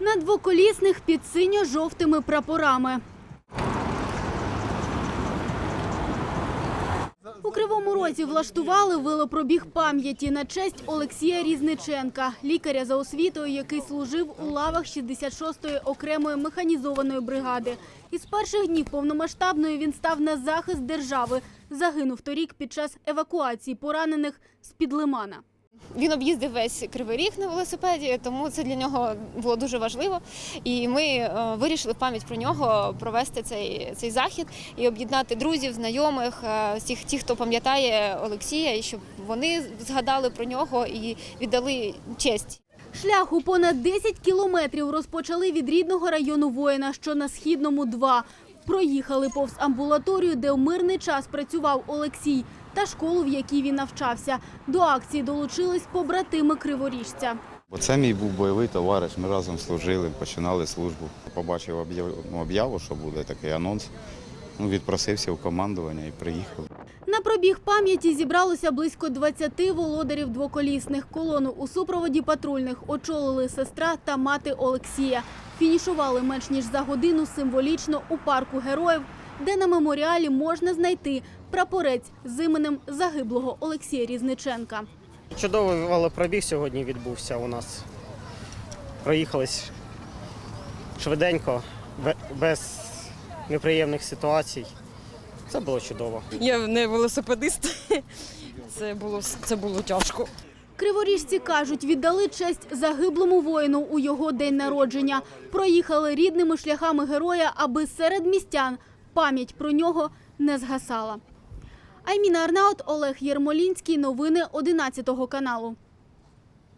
На двоколісних під синьо-жовтими прапорами. У Кривому Розі влаштували велопробіг пам'яті на честь Олексія Різниченка, лікаря за освітою, який служив у лавах 66-ї окремої механізованої бригади. Із перших днів повномасштабної він став на захист держави. Загинув торік під час евакуації поранених з-під лимана. Він об'їздив весь кривий ріг на велосипеді, тому це для нього було дуже важливо. І ми е, вирішили пам'ять про нього провести цей, цей захід і об'єднати друзів, знайомих, е, всіх тих, хто пам'ятає Олексія, і щоб вони згадали про нього і віддали честь. Шлях у понад 10 кілометрів розпочали від рідного району воїна, що на східному 2. Проїхали повз амбулаторію, де в мирний час працював Олексій, та школу, в якій він навчався. До акції долучились побратими криворіжця. Оце мій був бойовий товариш. Ми разом служили, починали службу. Побачив ну, об'яву, що буде такий анонс. Ну, відпросився в командування і приїхав. На пробіг пам'яті зібралося близько 20 володарів двоколісних. Колону у супроводі патрульних очолили сестра та мати Олексія. Фінішували менш ніж за годину символічно у парку героїв, де на меморіалі можна знайти прапорець з іменем загиблого Олексія Різниченка. Чудовий велопробіг сьогодні відбувся у нас. Проїхались швиденько, без неприємних ситуацій. Це було чудово. Я не велосипедист. Це було це було тяжко. Криворіжці кажуть, віддали честь загиблому воїну у його день народження. Проїхали рідними шляхами героя, аби серед містян пам'ять про нього не згасала. Айміна Арнаут, Олег Єрмолінський. Новини 11 каналу.